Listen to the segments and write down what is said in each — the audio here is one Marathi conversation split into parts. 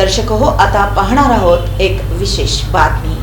दर्शक हो आता पाहणार आहोत एक विशेष बातमी.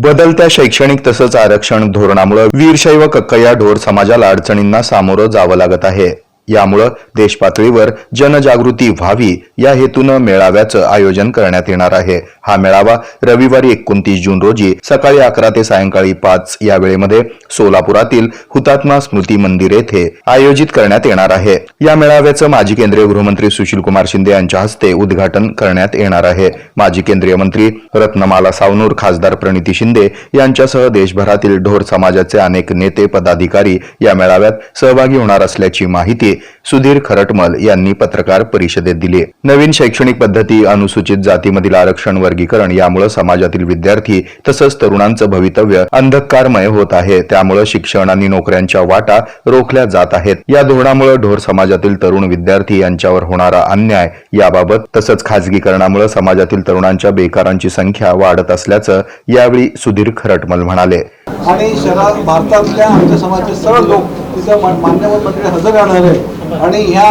बदलत्या शैक्षणिक तसंच आरक्षण धोरणामुळे वीरशैव कक्कया ढोर समाजाला अडचणींना सामोरं जावं लागत आहे. यामुळं देश पातळीवर जनजागृती व्हावी या हेतूनं मेळाव्याचं आयोजन करण्यात येणार आहे. हा मेळावा रविवारी एकोणतीस जून रोजी सकाळी अकरा ते सायंकाळी पाच या वेळेमध्ये सोलापुरातील हुतात्मा स्मृती मंदिर येथे आयोजित करण्यात येणार आहे. या मेळाव्याचं माजी केंद्रीय गृहमंत्री सुशीलकुमार शिंदे यांच्या हस्ते उद्घाटन करण्यात येणार आहे. माजी केंद्रीय मंत्री रत्नमाला सावनूर खासदार प्रणिती शिंदे यांच्यासह देशभरातील ढोर समाजाचे अनेक नेते पदाधिकारी या मेळाव्यात सहभागी होणार असल्याची माहिती सुधीर खरटमल यांनी पत्रकार परिषदेत दिली. नवीन शैक्षणिक पद्धती अनुसूचित जातीमधील आरक्षण वर्गीकरण यामुळे समाजातील विद्यार्थी तसंच तरुणांचं भवितव्य अंधकारमय होत आहे. त्यामुळे शिक्षण आणि नोकऱ्यांच्या वाटा रोखल्या जात आहेत. या धोरणामुळे ढोर समाजातील तरुण विद्यार्थी यांच्यावर होणारा अन्याय याबाबत तसंच खाजगीकरणामुळे समाजातील तरुणांच्या बेकारांची संख्या वाढत असल्याचं यावेळी सुधीर खरटमल म्हणाले. आणि शहरात भारतातल्या आमच्या समाजाचे सर्व लोक तिथं मान्यवर मंडळी हजर राहणार आहे आणि ह्या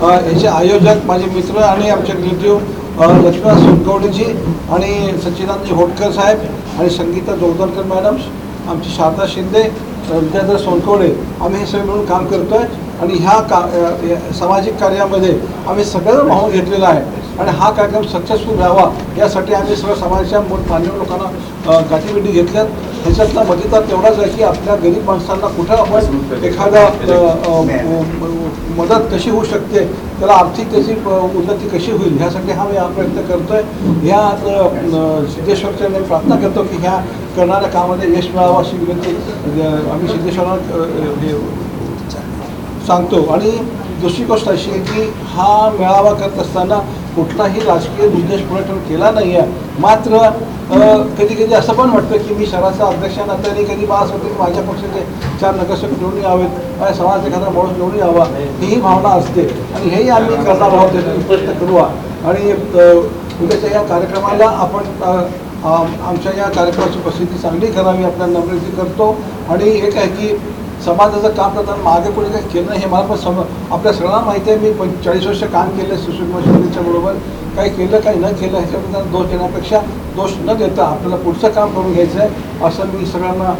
ह्याचे आयोजक माझे मित्र आणि आमचे रिलेटिव्ह लक्ष्मण सोनकवडेजी आणि सच्चिदानंद होटकर साहेब आणि संगीता जोगदरकर मॅडम आमची शारदा शिंदे विद्याधर सोनकवडे आम्ही हे सगळे मिळून काम करतोय. आणि ह्या का सामाजिक कार्यामध्ये आम्ही सगळं वाहून घेतलेला आहे. आणि हा कार्यक्रम सक्सेसफुल व्हावा यासाठी आम्ही सर्व समाजाच्या मोठ मान्यवर लोकांना गाठीभेटी घेतल्यात. त्याच्यातला मजेदार तेवढाच आहे की आपल्या गरीब माणसांना कुठं आपण एखादा मदत कशी होऊ शकते त्याला आर्थिक त्याची उन्नती कशी होईल ह्यासाठी हा मी हा प्रयत्न करतोय. ह्या सिद्धेश्वरच्या मी प्रार्थना करतो की ह्या करणाऱ्या कामामध्ये यश मिळावं अशी विनंती आम्ही सिद्धेश्वरांना हे सांगतो. आणि दुसरी गोष्ट अशी आहे की हा मेळावा करत असताना कुठलाही राजकीय उद्देश पुढे ठेवून केला नाही आहे. मात्र कधी कधी असं पण वाटतं की मी शहराचा अध्यक्ष नंतर नात्याने कधी मला असं वाटतं की माझ्या पक्षाचे चार नगरसेवक निवडून यावेत माझ्या समाजाचा एखादा माणूस निवडून यावा ही भावना असते. आणि हेही आम्ही करणार आहोत त्याचा प्रयत्न करू आणि उद्याच्या या कार्यक्रमाला आपण आमच्या या कार्यक्रमाची उपस्थिती चांगली करावी आपल्याला नम्रती करतो. आणि एक आहे की समाजाचं काम करताना मागे पुढे काही केलं नाही हे मला पण सम आपल्या सगळ्यांना माहिती आहे मी पण चाळीस वर्ष काम केलं सुशील शिंदेच्या बरोबर. काही केलं काही न केलं ह्याच्याबद्दल दोष देण्यापेक्षा दोष न देता आपल्याला पुढचं काम करून घ्यायचं आहे असं मी सगळ्यांना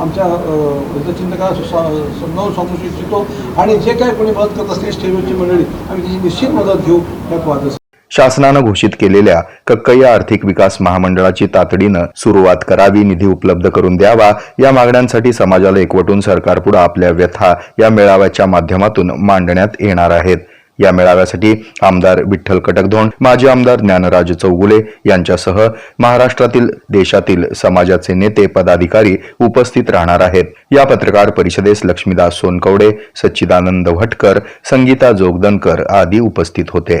आमच्या वृद्धचिंतकाला समजावून सांगू इच्छितो. आणि जे काही कोणी मदत करत असतील स्टेजवरची मंडळी आम्ही त्याची निश्चित मदत घेऊ यात वादच शासनानं घोषित केलेल्या कक्कय्या आर्थिक विकास महामंडळाची तातडीनं सुरुवात करावी निधी उपलब्ध करून द्यावा या मागण्यांसाठी समाजाला एकवटून सरकारपुढे आपल्या व्यथा या मेळाव्याच्या माध्यमातून मांडण्यात येणार आहेत. या मेळाव्यासाठी आमदार विठ्ठल कटकधोंड माजी आमदार ज्ञानराज चौगुले यांच्यासह महाराष्ट्रातील देशातील समाजाचे नेते पदाधिकारी उपस्थित राहणार आहेत. या पत्रकार परिषदेस लक्ष्मीदास सोनकवडे सच्चिदानंद भटकर संगीता जोगदनकर आदी उपस्थित होते.